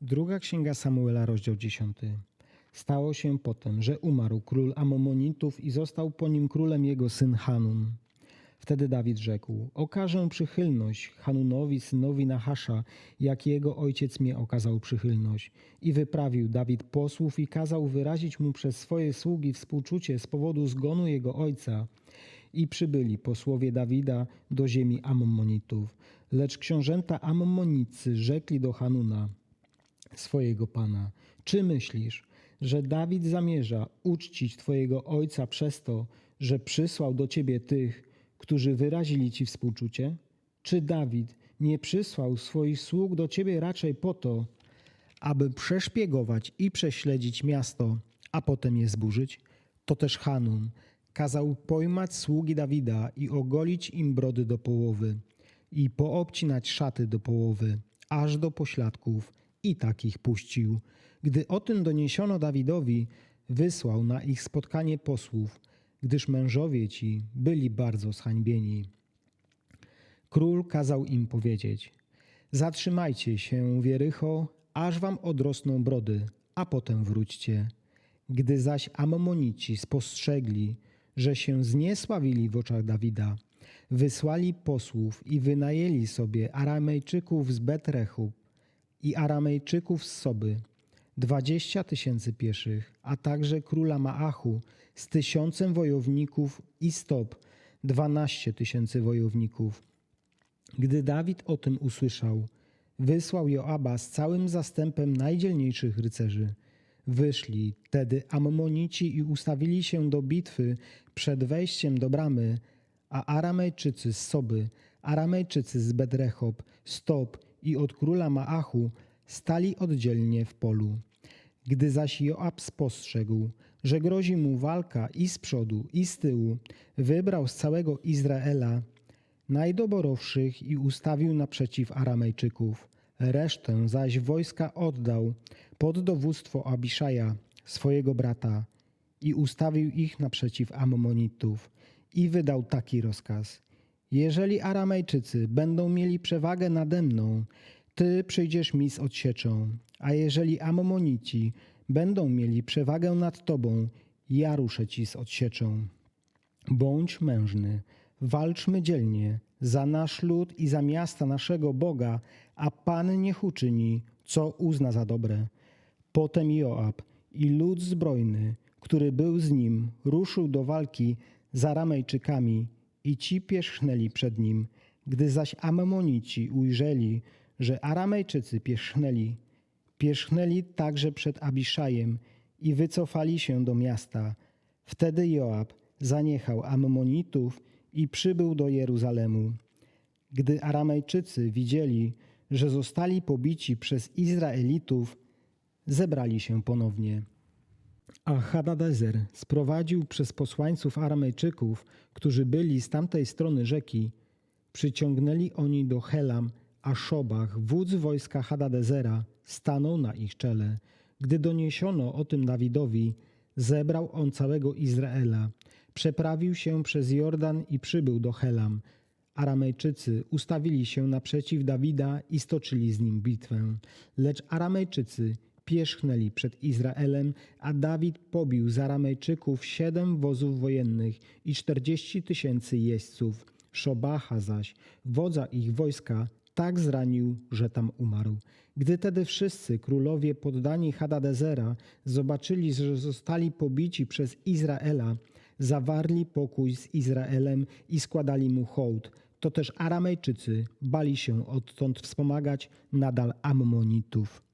Druga księga Samuela, rozdział 10. Stało się potem, że umarł król Amomonitów i został po nim królem jego syn Hanun. Wtedy Dawid rzekł: Okażę przychylność Hanunowi, synowi Nahasza, jak jego ojciec mnie okazał przychylność. I wyprawił Dawid posłów i kazał wyrazić mu przez swoje sługi współczucie z powodu zgonu jego ojca. I przybyli posłowie Dawida do ziemi Ammonitów. Lecz książęta Ammonicy rzekli do Hanuna, swojego pana: Czy myślisz, że Dawid zamierza uczcić twojego ojca przez to, że przysłał do ciebie tych, którzy wyrazili ci współczucie? Czy Dawid nie przysłał swoich sług do ciebie raczej po to, aby przeszpiegować i prześledzić miasto, a potem je zburzyć? To też Hanun kazał pojmać sługi Dawida i ogolić im brody do połowy i poobcinać szaty do połowy, aż do pośladków i takich puścił. Gdy o tym doniesiono Dawidowi, wysłał na ich spotkanie posłów, gdyż mężowie ci byli bardzo zhańbieni. Król kazał im powiedzieć: Zatrzymajcie się, Wierycho, aż wam odrosną brody, a potem wróćcie. Gdy zaś Ammonici spostrzegli, że się zniesławili w oczach Dawida, wysłali posłów i wynajęli sobie Aramejczyków z Betrechub i Aramejczyków z Soby, dwadzieścia tysięcy pieszych, a także króla Maachu z tysiącem wojowników i stop, dwanaście tysięcy wojowników. Gdy Dawid o tym usłyszał, wysłał Joaba z całym zastępem najdzielniejszych rycerzy. Wyszli tedy Ammonici i ustawili się do bitwy przed wejściem do bramy, a Aramejczycy z Soby, Aramejczycy z Bedrechob, Stop i od króla Maachu stali oddzielnie w polu. Gdy zaś Joab spostrzegł, że grozi mu walka i z przodu, i z tyłu, wybrał z całego Izraela najdoborowszych i ustawił naprzeciw Aramejczyków. Resztę zaś wojska oddał pod dowództwo Abiszaja, swojego brata, i ustawił ich naprzeciw Ammonitów. I wydał taki rozkaz. Jeżeli Aramejczycy będą mieli przewagę nade mną, ty przyjdziesz mi z odsieczą, a jeżeli Ammonici będą mieli przewagę nad tobą, ja ruszę ci z odsieczą. Bądź mężny, walczmy dzielnie za nasz lud i za miasta naszego Boga, a Pan niech uczyni, co uzna za dobre. Potem Joab i lud zbrojny, który był z nim, ruszył do walki z Aramejczykami i ci pierzchnęli przed nim. Gdy zaś Ammonici ujrzeli, że Aramejczycy pierzchnęli, pierzchnęli także przed Abiszajem i wycofali się do miasta. Wtedy Joab zaniechał Ammonitów i przybył do Jeruzalemu. Gdy Aramejczycy widzieli, że zostali pobici przez Izraelitów, zebrali się ponownie. A Hadadezer sprowadził przez posłańców Aramejczyków, którzy byli z tamtej strony rzeki, przyciągnęli oni do Helam, a Szobach, wódz wojska Hadadezera, stanął na ich czele. Gdy doniesiono o tym Dawidowi, zebrał on całego Izraela, przeprawił się przez Jordan i przybył do Helam. Aramejczycy ustawili się naprzeciw Dawida i stoczyli z nim bitwę. Lecz Aramejczycy pierzchnęli przed Izraelem, a Dawid pobił z Aramejczyków siedem wozów wojennych i czterdzieści tysięcy jeźdźców. Szobacha zaś, wodza ich wojska, tak zranił, że tam umarł. Gdy tedy wszyscy królowie poddani Hadadezera zobaczyli, że zostali pobici przez Izraela, zawarli pokój z Izraelem i składali mu hołd. To też Aramejczycy bali się odtąd wspomagać nadal Ammonitów.